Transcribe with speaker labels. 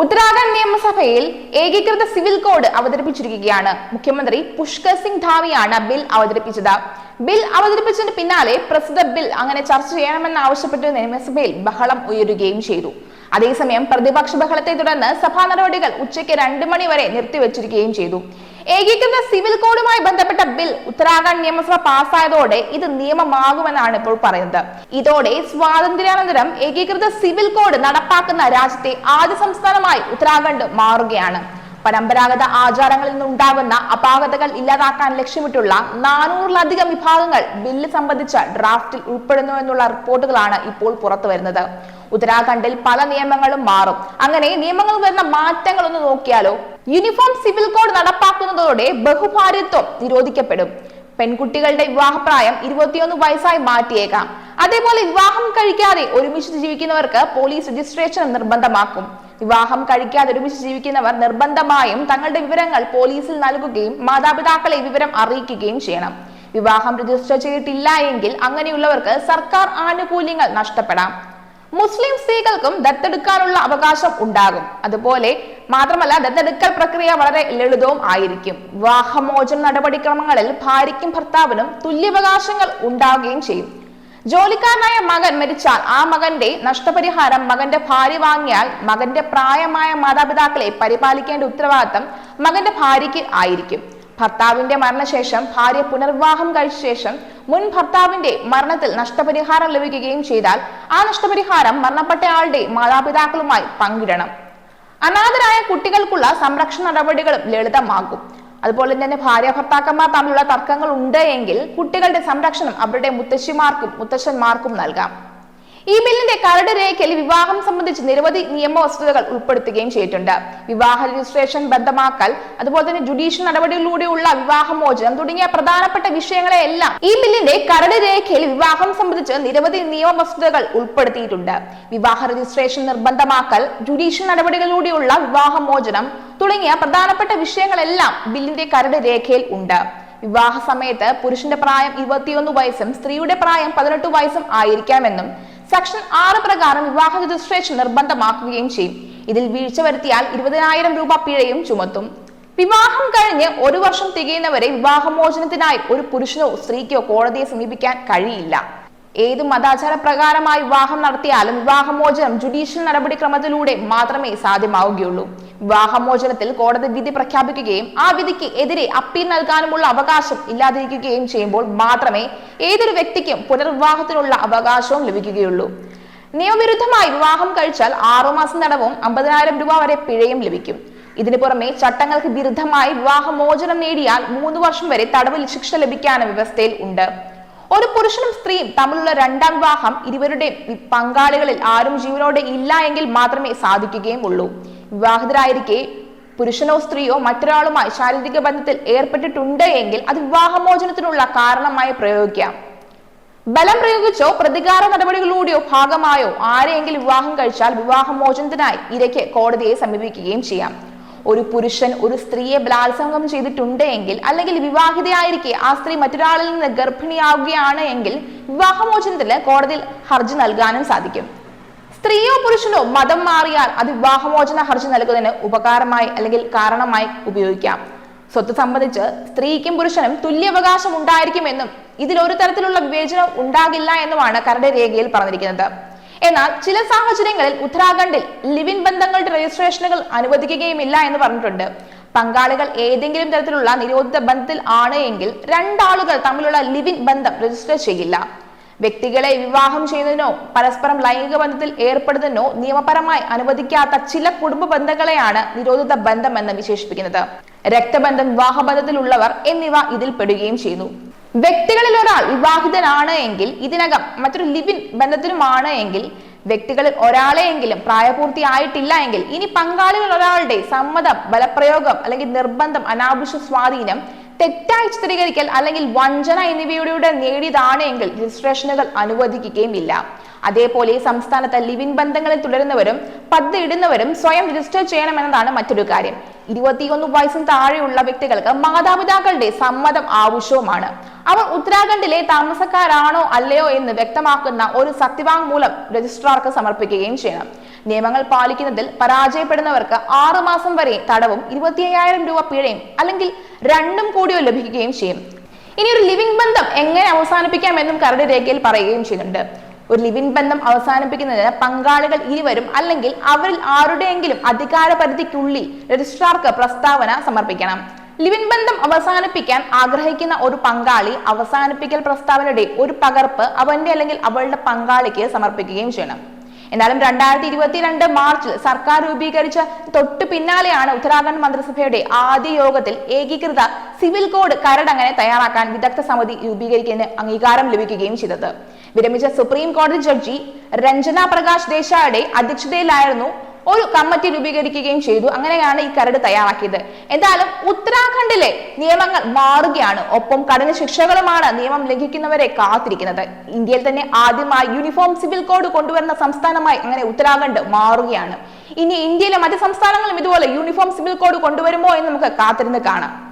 Speaker 1: ഉത്തരാഖണ്ഡ് നിയമസഭയിൽ ഏകീകൃത civil code അവതരിപ്പിച്ചിരിക്കുകയാണ്. മുഖ്യമന്ത്രി പുഷ്കർ സിംഗ് ധാമിയാണ് ബിൽ അവതരിപ്പിച്ചത്. ബിൽ അവതരിപ്പിച്ചതിന് പിന്നാലെ പ്രസ്തുത ബിൽ അങ്ങനെ ചർച്ച ചെയ്യണമെന്ന് ആവശ്യപ്പെട്ട് നിയമസഭയിൽ ബഹളം ഉയരുകയും ചെയ്തു. അതേസമയം പ്രതിപക്ഷ ബഹളത്തെ തുടർന്ന് സഭാ നടപടികൾ ഉച്ചയ്ക്ക് രണ്ട് മണി വരെ നിർത്തിവച്ചിരിക്കുകയും ചെയ്തു. ഏകീകൃത സിവിൽ കോഡുമായി ബന്ധപ്പെട്ട ബിൽ ഉത്തരാഖണ്ഡ് നിയമസഭ പാസ്സായതോടെ ഇത് നിയമമാകുമെന്നാണ് ഇപ്പോൾ പറയുന്നത്. ഇതോടെ സ്വാതന്ത്ര്യാനന്തരം ഏകീകൃത സിവിൽ കോഡ് നടപ്പാക്കുന്ന രാജ്യത്തെ ആദ്യ സംസ്ഥാനമായി ഉത്തരാഖണ്ഡ് മാറുകയാണ്. പരമ്പരാഗത ആചാരങ്ങളിൽ നിന്നുണ്ടാകുന്ന അപാകതകൾ ഇല്ലാതാക്കാൻ ലക്ഷ്യമിട്ടുള്ള നാനൂറിലധികം വിഭാഗങ്ങൾ ബില്ല് സംബന്ധിച്ച ഡ്രാഫ്റ്റിൽ ഉൾപ്പെടുന്നു എന്നുള്ള റിപ്പോർട്ടുകളാണ് ഇപ്പോൾ പുറത്തു വരുന്നത്. ഉത്തരാഖണ്ഡിൽ പല നിയമങ്ങളും മാറും. അങ്ങനെ നിയമങ്ങൾ വരുന്ന മാറ്റങ്ങൾ ഒന്ന് നോക്കിയാലോ യൂണിഫോം സിവിൽ കോഡ് നടപ്പാക്കുന്നതോടെ ബഹുഭാര്യത്വം നിരോധിക്കപ്പെടും. പെൺകുട്ടികളുടെ വിവാഹപ്രായം ഇരുപത്തിയൊന്ന് വയസ്സായി മാറ്റിയേക്കാം. അതേപോലെ വിവാഹം കഴിക്കാതെ ഒരുമിച്ച് ജീവിക്കുന്നവർക്ക് പോലീസ് രജിസ്ട്രേഷൻ നിർബന്ധമാക്കും. വിവാഹം കഴിക്കാതെ ഒരുമിച്ച് ജീവിക്കുന്നവർ നിർബന്ധമായും തങ്ങളുടെ വിവരങ്ങൾ പോലീസിൽ നൽകുകയും മാതാപിതാക്കളെ വിവരം അറിയിക്കുകയും ചെയ്യണം. വിവാഹം രജിസ്റ്റർ ചെയ്തിട്ടില്ല എങ്കിൽ അങ്ങനെയുള്ളവർക്ക് സർക്കാർ ആനുകൂല്യങ്ങൾ നഷ്ടപ്പെടാം. മുസ്ലിം സ്ത്രീകൾക്കും ദത്തെടുക്കാനുള്ള അവകാശം ഉണ്ടാകും. അതുപോലെ മാത്രമല്ല ദത്തെടുക്കൽ പ്രക്രിയ വളരെ ലളിതവും ആയിരിക്കും. വിവാഹമോചന നടപടിക്രമങ്ങളിൽ ഭാര്യയ്ക്കും ഭർത്താവിനും തുല്യവകാശങ്ങൾ ഉണ്ടാവുകയും ചെയ്യും. ജോലിക്കാരനായ മകൻ മരിച്ചാൽ ആ മകന്റെ നഷ്ടപരിഹാരം മകന്റെ ഭാര്യ വാങ്ങിയാൽ മകന്റെ പ്രായമായ മാതാപിതാക്കളെ പരിപാലിക്കേണ്ട ഉത്തരവാദിത്തം മകന്റെ ഭാര്യയ്ക്ക് ആയിരിക്കും. ഭർത്താവിന്റെ മരണശേഷം ഭാര്യ പുനർവിവാഹം കഴിച്ച ശേഷം മുൻ ഭർത്താവിന്റെ മരണത്തിൽ നഷ്ടപരിഹാരം ലഭിക്കുകയും ചെയ്താൽ ആ നഷ്ടപരിഹാരം മരണപ്പെട്ടയാളുടെ മാതാപിതാക്കളുമായി പങ്കിടണം. അനാഥരായ കുട്ടികൾക്കുള്ള സംരക്ഷണ നടപടികളും ലളിതമാകും. അതുപോലെ തന്നെ ഭാര്യ ഭർത്താക്കന്മാർ തമ്മിലുള്ള തർക്കങ്ങൾ ഉണ്ട് എങ്കിൽ കുട്ടികളുടെ സംരക്ഷണം അവരുടെ മുത്തശ്ശിമാർക്കും മുത്തശ്ശന്മാർക്കും നൽകാം. ഈ ബില്ലിന്റെ കരട് രേഖയിൽ വിവാഹം സംബന്ധിച്ച് നിരവധി നിയമവസ്തുതകൾ ഉൾപ്പെടുത്തുകയും ചെയ്തിട്ടുണ്ട്. വിവാഹ രജിസ്ട്രേഷൻ ബന്ധമാക്കൽ അതുപോലെ തന്നെ ജുഡീഷ്യൽ നടപടികളിലൂടെയുള്ള വിവാഹമോചനം തുടങ്ങിയ പ്രധാനപ്പെട്ട വിഷയങ്ങളെല്ലാം ഈ ബില്ലിന്റെ കരട് രേഖയിൽ വിവാഹം സംബന്ധിച്ച് നിരവധി നിയമവസ്തുതകൾ ഉൾപ്പെടുത്തിയിട്ടുണ്ട്. വിവാഹ രജിസ്ട്രേഷൻ നിർബന്ധമാക്കൽ ജുഡീഷ്യൽ നടപടികളിലൂടെയുള്ള വിവാഹമോചനം തുടങ്ങിയ പ്രധാനപ്പെട്ട വിഷയങ്ങളെല്ലാം ബില്ലിന്റെ കരട് രേഖയിൽ ഉണ്ട്. വിവാഹ സമയത്ത് പുരുഷന്റെ പ്രായം ഇരുപത്തിയൊന്ന് വയസ്സും സ്ത്രീയുടെ പ്രായം പതിനെട്ട് വയസ്സും ആയിരിക്കാമെന്നും സെക്ഷൻ ആറ് പ്രകാരം വിവാഹ രജിസ്ട്രേഷൻ നിർബന്ധമാക്കുകയും ചെയ്യും. ഇതിൽ വീഴ്ച വരുത്തിയാൽ ഇരുപതിനായിരം രൂപ പിഴയും ചുമത്തും. വിവാഹം കഴിഞ്ഞ് ഒരു വർഷം തികയുന്നവരെ വിവാഹമോചനത്തിനായി ഒരു പുരുഷനോ സ്ത്രീക്കോ കോടതിയെ സമീപിക്കാൻ കഴിയില്ല. ഏത് മതാചാര പ്രകാരമായി വിവാഹം നടത്തിയാലും വിവാഹമോചനം ജുഡീഷ്യൽ നടപടിക്രമത്തിലൂടെ മാത്രമേ സാധ്യമാവുകയുള്ളൂ. വിവാഹമോചനത്തിൽ കോടതി വിധി പ്രഖ്യാപിക്കുകയും ആ വിധിക്ക് എതിരെ അപ്പീൽ നൽകാനുമുള്ള അവകാശം ഇല്ലാതിരിക്കുകയും ചെയ്യുമ്പോൾ മാത്രമേ ഏതൊരു വ്യക്തിക്കും പുനർവിവാഹത്തിനുള്ള അവകാശവും ലഭിക്കുകയുള്ളൂ. നിയമവിരുദ്ധമായി വിവാഹം കഴിച്ചാൽ ആറുമാസം തടവും അമ്പതിനായിരം രൂപ വരെ പിഴയും ലഭിക്കും. ഇതിനു പുറമെ ചട്ടങ്ങൾക്ക് വിരുദ്ധമായി വിവാഹമോചനം നേടിയാൽ മൂന്ന് വർഷം വരെ തടവിൽ ശിക്ഷ ലഭിക്കാനും വ്യവസ്ഥയിൽ ഉണ്ട്. ഒരു പുരുഷനും സ്ത്രീയും തമ്മിലുള്ള രണ്ടാം വിവാഹം ഇരുവരുടെ പങ്കാളികളിൽ ആരും ജീവനോടെ ഇല്ല എങ്കിൽ മാത്രമേ സാധിക്കുകയും ഉള്ളൂ. വിവാഹിതരായിരിക്കെ പുരുഷനോ സ്ത്രീയോ മറ്റൊരാളുമായി ശാരീരിക ബന്ധത്തിൽ ഏർപ്പെട്ടിട്ടുണ്ട് എങ്കിൽ അത് വിവാഹമോചനത്തിനുള്ള കാരണമായി പ്രയോഗിക്കാം. ബലം പ്രയോഗിച്ചോ പ്രതികാര നടപടികളിലൂടെയോ ഭാഗമായോ ആരെയെങ്കിലും വിവാഹം കഴിച്ചാൽ വിവാഹമോചനത്തിനായി ഇരയ്ക്ക് കോടതിയെ സമീപിക്കുകയും ചെയ്യാം. ഒരു പുരുഷൻ ഒരു സ്ത്രീയെ ബലാത്സംഗം ചെയ്തിട്ടുണ്ട് എങ്കിൽ അല്ലെങ്കിൽ വിവാഹിതയായിരിക്കെ ആ സ്ത്രീ മറ്റൊരാളിൽ നിന്ന് ഗർഭിണിയാവുകയാണ് എങ്കിൽ വിവാഹമോചനത്തിന് കോടതിയിൽ ഹർജി നൽകാനും സാധിക്കും. സ്ത്രീയോ പുരുഷനോ മതം മാറിയാൽ അത് വിവാഹമോചന ഹർജി നൽകുന്നതിന് ഉപകാരമായി അല്ലെങ്കിൽ കാരണമായി ഉപയോഗിക്കാം. സ്വത്ത് സംബന്ധിച്ച് സ്ത്രീക്കും പുരുഷനും തുല്യാവകാശം ഉണ്ടായിരിക്കുമെന്നും ഇതിൽ ഒരു തരത്തിലുള്ള വിവേചനം ഉണ്ടാകില്ല എന്നുമാണ് കരട് രേഖയിൽ പറഞ്ഞിരിക്കുന്നത്. എന്നാൽ ചില സാഹചര്യങ്ങളിൽ ഉത്തരാഖണ്ഡിൽ ലിവിൻ ബന്ധങ്ങളുടെ രജിസ്ട്രേഷനുകൾ അനുവദിക്കുകയുമില്ല എന്ന് പറഞ്ഞിട്ടുണ്ട്. പങ്കാളികൾ ഏതെങ്കിലും തരത്തിലുള്ള നിരോധിത ബന്ധത്തിൽ ആണ് എങ്കിൽ രണ്ടാളുകൾ തമ്മിലുള്ള ലിവിൻ ബന്ധം രജിസ്റ്റർ ചെയ്യില്ല. വ്യക്തികളെ വിവാഹം ചെയ്യുന്നതിനോ പരസ്പരം ലൈംഗിക ബന്ധത്തിൽ ഏർപ്പെടുന്നതിനോ നിയമപരമായി അനുവദിക്കാത്ത ചില കുടുംബ ബന്ധങ്ങളെയാണ് നിരോധിത ബന്ധം എന്ന് വിശേഷിപ്പിക്കുന്നത്. രക്തബന്ധം വിവാഹബന്ധത്തിലുള്ളവർ എന്നിവ ഇതിൽ പെടുകയും ചെയ്യുന്നു. വ്യക്തികളിൽ ഒരാൾ വിവാഹിതനാണ് എങ്കിൽ ഇതിനകം മറ്റൊരു ലിവിൻ ബന്ധത്തിലുമാണ് എങ്കിൽ വ്യക്തികളിൽ ഒരാളെയെങ്കിലും പ്രായപൂർത്തിയായിട്ടില്ല എങ്കിൽ ഇനി പങ്കാളികൾ ഒരാളുടെ സമ്മതം ബലപ്രയോഗം അല്ലെങ്കിൽ നിർബന്ധം അനാവശ്യ സ്വാധീനം തെറ്റായി ചിത്രീകരിക്കൽ അല്ലെങ്കിൽ വഞ്ചന എന്നിവയുടെ നേടിയതാണ് എങ്കിൽ രജിസ്ട്രേഷനുകൾ അനുവദിക്കുകയും ഇല്ല അതേപോലെ സംസ്ഥാനത്ത് ലിവിൻ ബന്ധങ്ങളിൽ തുടരുന്നവരും പദ്ധതി ഇടുന്നവരും സ്വയം രജിസ്റ്റർ ചെയ്യണമെന്നതാണ് മറ്റൊരു കാര്യം. ഇരുപത്തിയൊന്ന് വയസ്സിന് താഴെയുള്ള വ്യക്തികൾക്ക് മാതാപിതാക്കളുടെ സമ്മതം ആവശ്യവുമാണ്. അവർ ഉത്തരാഖണ്ഡിലെ താമസക്കാരാണോ അല്ലയോ എന്ന് വ്യക്തമാക്കുന്ന ഒരു സത്യവാങ്മൂലം രജിസ്ട്രാർക്ക് സമർപ്പിക്കുകയും ചെയ്യണം. നിയമങ്ങൾ പാലിക്കുന്നതിൽ പരാജയപ്പെടുന്നവർക്ക് ആറു മാസം വരെ തടവും ഇരുപത്തി അയ്യായിരം രൂപ പിഴയും അല്ലെങ്കിൽ രണ്ടും കൂടിയോ ലഭിക്കുകയും ചെയ്യും. ഇനി ഒരു ലിവിംഗ് ബന്ധം എങ്ങനെ അവസാനിപ്പിക്കാമെന്നും കരട് രേഖയിൽ പറയുകയും ചെയ്യുന്നുണ്ട്. ഒരു ലിവിംഗ് ബന്ധം അവസാനിപ്പിക്കുന്നതിന് പങ്കാളികൾ ഇരുവരും അല്ലെങ്കിൽ അവരിൽ ആരുടെയെങ്കിലും അധികാര പരിധിക്കുള്ളിൽ രജിസ്ട്രാർക്ക് പ്രസ്താവന സമർപ്പിക്കണം. ലിവിംഗ് ബന്ധം അവസാനിപ്പിക്കാൻ ആഗ്രഹിക്കുന്ന ഒരു പങ്കാളി അവസാനിപ്പിക്കൽ പ്രസ്താവനയുടെ ഒരു പകർപ്പ് അവന്റെ അല്ലെങ്കിൽ അവളുടെ പങ്കാളിക്ക് സമർപ്പിക്കുകയും ചെയ്യണം. എന്നാലും രണ്ടായിരത്തി ഇരുപത്തിരണ്ട് മാർച്ചിൽ സർക്കാർ രൂപീകരിച്ച തൊട്ടു പിന്നാലെയാണ് ഉത്തരാഖണ്ഡ് മന്ത്രിസഭയുടെ ആദ്യ യോഗത്തിൽ ഏകീകൃത സിവിൽ കോഡ് കരടങ്ങനെ തയ്യാറാക്കാൻ വിദഗ്ധ സമിതി രൂപീകരിക്കുന്നതിന് അംഗീകാരം ലഭിക്കുകയും ചെയ്തത്. വിരമിച്ച സുപ്രീം കോടതി ജഡ്ജി രഞ്ജന പ്രകാശ് ദേശായുടെ അധ്യക്ഷതയിലായിരുന്നു ഒരു കമ്മിറ്റി രൂപീകരിക്കുകയും ചെയ്തു. അങ്ങനെയാണ് ഈ കരട് തയ്യാറാക്കിയത്. എന്തായാലും ഉത്തരാഖണ്ഡിലെ നിയമങ്ങൾ മാറുകയാണ്. ഒപ്പം കഠിന ശിക്ഷകളുമാണ് നിയമം ലംഘിക്കുന്നവരെ കാത്തിരിക്കുന്നത്. ഇന്ത്യയിൽ തന്നെ ആദ്യമായി യൂണിഫോം സിവിൽ കോഡ് കൊണ്ടുവരുന്ന സംസ്ഥാനമായി അങ്ങനെ ഉത്തരാഖണ്ഡ് മാറുകയാണ്. ഇനി ഇന്ത്യയിലെ മറ്റ് സംസ്ഥാനങ്ങളും ഇതുപോലെ യൂണിഫോം സിവിൽ കോഡ് കൊണ്ടുവരുമോ എന്ന് നമുക്ക് കാത്തിരുന്ന് കാണാം.